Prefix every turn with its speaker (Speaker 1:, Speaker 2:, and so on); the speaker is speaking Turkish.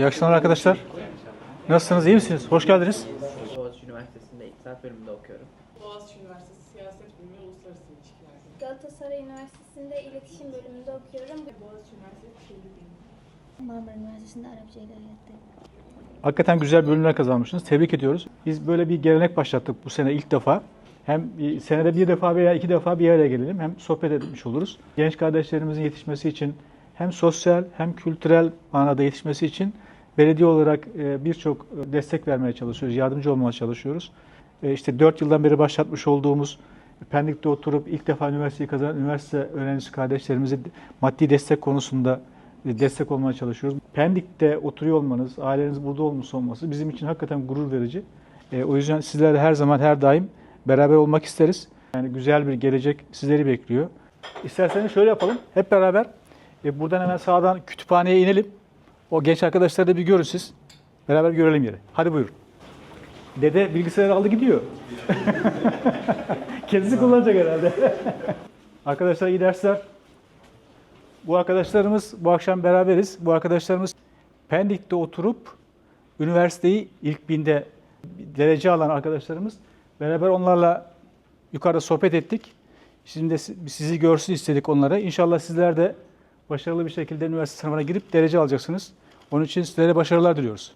Speaker 1: İyi akşamlar arkadaşlar. Nasılsınız, iyi misiniz? Hoş geldiniz.
Speaker 2: Boğaziçi Üniversitesi'nde İktisat bölümünde okuyorum.
Speaker 3: Boğaziçi Üniversitesi Siyaset Bilimi ve Uluslararası İlişkiler.
Speaker 4: Galatasaray Üniversitesi'nde iletişim bölümünde okuyorum.
Speaker 3: Boğaziçi Üniversitesi Çevre Bilimi.
Speaker 4: Marmara Üniversitesi'nde Arapça İlahiyat'tayım.
Speaker 1: Hakikaten güzel bölümler kazanmışsınız. Tebrik ediyoruz. Biz böyle bir gelenek başlattık bu sene ilk defa. Hem senede bir defa veya iki defa bir araya gelelim hem sohbet etmiş oluruz. Genç kardeşlerimizin yetişmesi için hem sosyal hem kültürel manada yetişmesi için belediye olarak e, birçok destek vermeye çalışıyoruz, yardımcı olmaya çalışıyoruz. E, İşte 4 yıldan beri başlatmış olduğumuz Pendik'te oturup ilk defa üniversiteyi kazanan üniversite öğrencisi kardeşlerimize maddi destek konusunda e, destek olmaya çalışıyoruz. Pendik'te oturuyor olmanız, aileniz burada olması olması bizim için hakikaten gurur verici. E, o yüzden sizlerle her zaman her daim beraber olmak isteriz. Yani güzel bir gelecek sizleri bekliyor. İsterseniz şöyle yapalım. Hep beraber e, buradan hemen sağdan kütüphaneye inelim. O genç arkadaşları da bir görün siz. Beraber görelim yeri. Hadi buyurun. Dede bilgisayarı aldı gidiyor. Kendisi kullanacak herhalde. Arkadaşlar iyi dersler. Bu arkadaşlarımız bu akşam beraberiz. Bu arkadaşlarımız Pendik'te oturup üniversiteyi ilk binde derece alan arkadaşlarımız. Beraber onlarla yukarıda sohbet ettik. Şimdi de sizi görsün istedik onlara. İnşallah sizler de başarılı bir şekilde üniversite sınavına girip derece alacaksınız. Onun için sizlere başarılar diliyoruz.